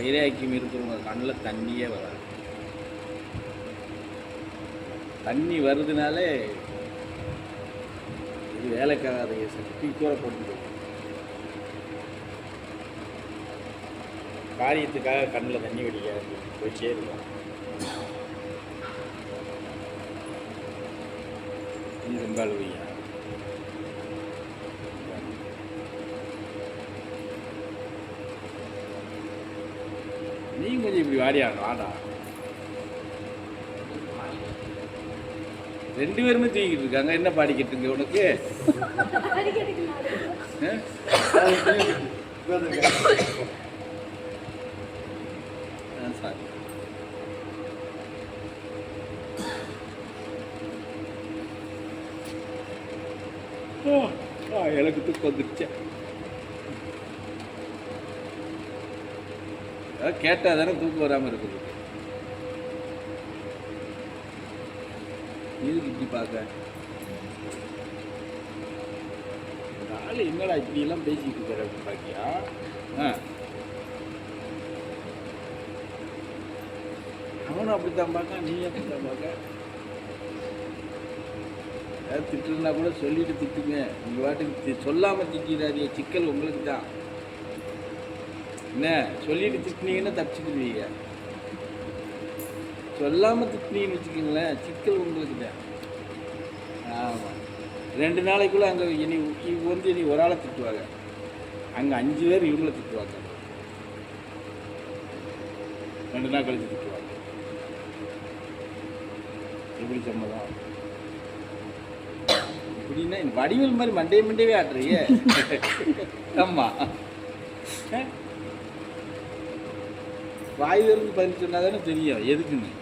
வைராக்கியம் இருக்கிறவங்க கண்ணில் தண்ணியே வராது. தண்ணி வருதுனாலே இது வேலைக்காகாத சக்தி கூட போட்டு காரியத்துக்காக கண்ணில் தண்ணி வடிக்காது போய் சேருவோம் நீ ரொம்ப நீ கொஞ்சம் இப்படி வாடியா வாடா. ரெண்டு பேருமே தூங்கிட்டு இருக்காங்க. என்ன பாடிக்கிட்டுங்க உனக்கு? ஆ? ஆ, சாரி. எனக்கு தூக்கம் வந்துருச்சு. அதான் கேட்டால் தானே தூக்கம் வராமல் இருக்குது. எதுக்கு இப்படி பார்க்க. ஆள் என்னடா இப்படியெல்லாம் பேசிக்கிட்டு இருக்காரு அப்படின்னு பாக்கியா? ஆ. அவனும் அப்படித்தான் பார்க்க நீ அப்படித்தான் பார்க்க. ஏதாவது திட்டுனா கூட சொல்லிட்டு திட்டுங்க. நீங்கள் வாட்டுக்கு சொல்லாமல் சொல்லாம திட்டிடாதீங்க. சிக்கல் உங்களுக்கு தான் என்ன? சொல்லிட்டு திட்டினீங்கன்னா தப்பிச்சுக்கிடுவீங்க. சொல்லாமல் திட்டினீங்கன்னு வச்சுக்கோங்களேன் சிக்கல் உங்களுக்கு தான் ஆமாம் ரெண்டு நாளைக்குள்ளே அங்கே இனி இவங்க வந்து இனி ஒரு ஆளை திட்டுவாங்க. அங்கே அஞ்சு பேர் இவங்கள திட்டுவாங்க. ரெண்டு நாள் கழிச்சு திட்டுவாங்க. எப்படி சம்மதம் இப்படின்னா வடிவில் மாதிரி மண்டைய மண்டையவே ஆட்டுறீங்க. ஆ வாயிலிருந்து வாய் திறந்து பதில் தானே தெரியும். எதுக்குன்னு.